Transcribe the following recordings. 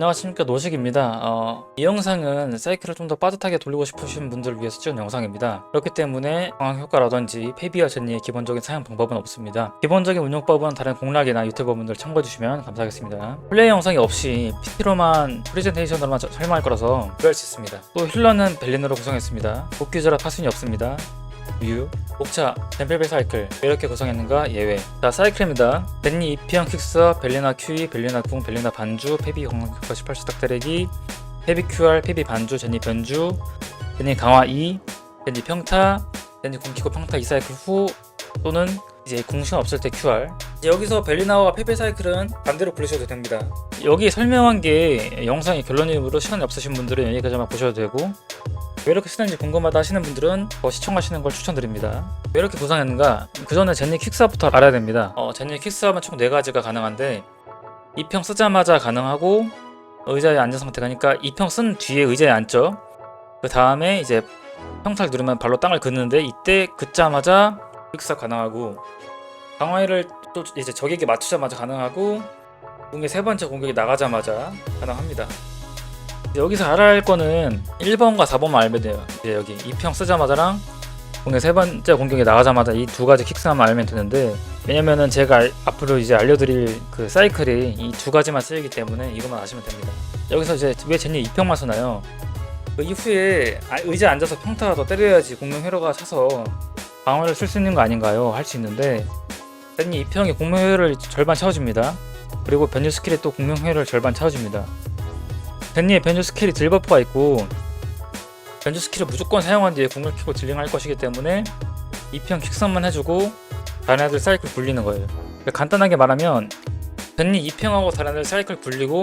안녕하십니까 노식입니다. 어, 이 영상은 사이클을 좀 더 빠듯하게 돌리고 싶으신 분들을 위해서 찍은 영상입니다. 그렇기 때문에 광학 효과라든지 페비와 젠니의 기본적인 사용 방법은 없습니다. 기본적인 운용법은 다른 공략이나 유튜버분들 참고해주시면 감사하겠습니다. 플레이 영상이 없이 PP로만 프레젠테이션으로만 저- 설명할 거라서 구할 수 있습니다. 또 힐러는 벨린으로 구성했습니다. 복귀자라 파순이 없습니다. 뮤, 옥차, 템플벨 사이클 이렇게 구성했는가? 예외. 자 사이클입니다. 벤니 이피형 킥서, 벨리나 QE, 벨리나 궁, 벨리나 반주, 페비 공격효과 18수닥 때리기 페비 QR, 페비 반주, 제니 변주 제니 강화 2, 제니 평타 제니 궁 키고 평타 2사이클 후 또는 이제 궁시간 없을 때 QR 이제 여기서 벨리나와 페비 사이클은 반대로 부르셔도 됩니다. 여기 설명한 게 영상의 결론이므로 시간이 없으신 분들은 여기까지만 보셔도 되고 왜 이렇게 쓰는지 궁금하다 하시는 분들은 더 시청하시는 걸 추천드립니다. 왜 이렇게 구성했는가? 그 전에 제니 킥스부터 알아야 됩니다. 어, 제니 킥스하면 총 4가지가 가능한데 2평 쓰자마자 가능하고 의자에 앉은 상태가 니까 2평 쓴 뒤에 의자에 앉죠. 그 다음에 이제 평타를 누르면 발로 땅을 긋는데 이때 긋자마자 킥스 가능하고 강화를 또 이제 적에게 맞추자마자 가능하고 공의 세 번째 공격이 나가자마자 가능합니다. 여기서 알아야 할 거는 1번과 4번만 알면 돼요. 이제 여기 2평 쓰자마자랑 공격 세 번째 공격이 나가자마자 이 두 가지 킥스만 알면 되는데 왜냐면은 제가 알- 앞으로 이제 알려드릴 그 사이클이 이 두 가지만 쓰이기 때문에 이것만 아시면 됩니다. 여기서 이제 왜 제니 2평만 쓰나요? 그 이후에 아- 의자에 앉아서 평타가 더 때려야지 공명 회로가 차서 방어를 쓸 수 있는 거 아닌가요? 할 수 있는데 제니 2평이 공명 회로를 절반 채워줍니다. 그리고 변주 스킬이 또 공명 회로를 절반 채워줍니다. 벤니의 변주 스킬이 딜버프가 있고 변주 스킬을 무조건 사용한 뒤에 궁을 키고 딜링할 것이기 때문에 2평 킥선만 해주고 다른 애들 사이클 굴리는 거예요. 간단하게 말하면 벤니 2평하고 다른 애들 사이클 굴리고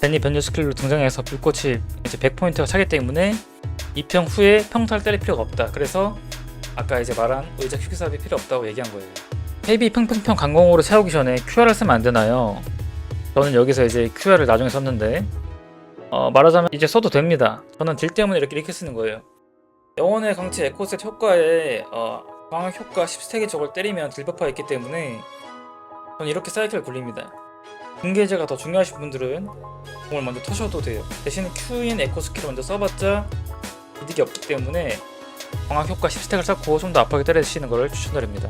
벤니 변주 스킬로 등장해서 불꽃이 이제 100포인트가 차기 때문에 2평 후에 평타를 때릴 필요가 없다. 그래서 아까 이제 말한 의자 퀵삽이 필요 없다고 얘기한 거예요. 헤비 평평평 강공으로 채우기 전에 QR을 쓰면 안 되나요? 저는 여기서 이제 QR을 나중에 썼는데 어, 말하자면 이제 써도 됩니다. 저는 딜 때문에 이렇게 이렇게 쓰는 거예요. 영혼의 강체 에코셋 효과에 어, 광학 효과 10스택의 적을 때리면 딜 버프가 있기 때문에 저는 이렇게 사이클 굴립니다. 공개제가 더 중요하신 분들은 공을 먼저 터셔도 돼요. 대신 Q인 에코 스킬을 먼저 써봤자 이득이 없기 때문에 광학 효과 10스택을 쌓고 좀 더 아프게 때려주시는 것을 추천드립니다.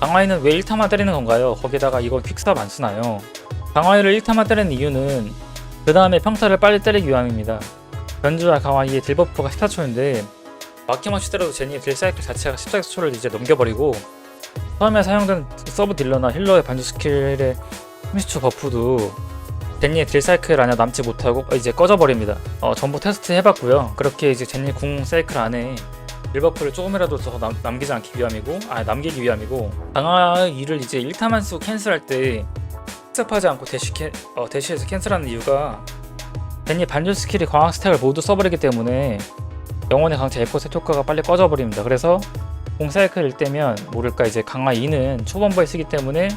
강화이는 왜 1타만 때리는 건가요? 거기다가 이건 퀵스탑 안 쓰나요? 강화이를 1타만 때리는 이유는 그 다음에 평타를 빨리 때리기 위함입니다. 변주와 강화이의 딜버프가 14초인데 막힘없이 때려도 제니의 딜 사이클 자체가 14초를 이제 넘겨버리고 처음에 사용된 서브 딜러나 힐러의 반주 스킬의 30초 버프도 제니의 딜 사이클 안에 남지 못하고 이제 꺼져버립니다. 어, 전부 테스트 해봤고요. 그렇게 이제 제니 궁 사이클 안에 딜버프를 조금이라도 더 남, 남기지 않기 위함이고 아 남기기 위함이고 강화 2를 이제 1타만 쓰고 캔슬할 때 습하지 않고 대시 캔, 어, 대시해서 캔슬하는 이유가 괜히 반전 스킬이 광학 스택을 모두 써버리기 때문에 영혼의 강체 에코셋 효과가 빨리 꺼져버립니다. 그래서 공사이클일 때면 모를까 이제 강화 2는 초반부에 쓰기 때문에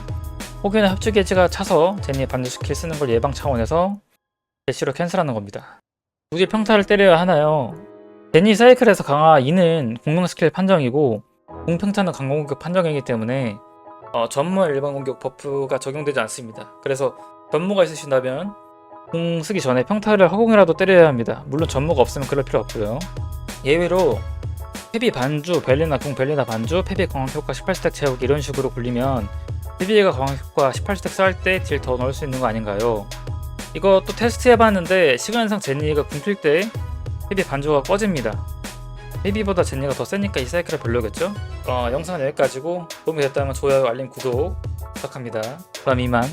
혹여나 협주 게이지가 차서 제니의 반전 스킬 쓰는 걸 예방 차원에서 대시로 캔슬하는 겁니다. 굳이 평타를 때려야 하나요? 제니 사이클에서 강화 2는 공명 스킬 판정이고 공평타는 강공격 판정이기 때문에 어, 전무 일반 공격 버프가 적용되지 않습니다. 그래서 전무가 있으신다면 공 쓰기 전에 평타를 허공이라도 때려야 합니다. 물론 전무가 없으면 그럴 필요 없고요. 예외로 페비 반주, 벨리나 공 벨리나 반주, 페비 광학 효과 18스택 채우기 이런 식으로 굴리면 페비가 광학 효과 18스택 쌓을 때 딜 더 넣을 수 있는 거 아닌가요? 이거 또 테스트 해봤는데 시간상 제니가 궁필 때 페비 반주가 꺼집니다. 헤비보다 제니가 더 세니까 이 사이클을 별로겠죠? 어, 영상은 여기까지고 도움이 됐다면 좋아요, 알림, 구독 부탁합니다. 그럼 이만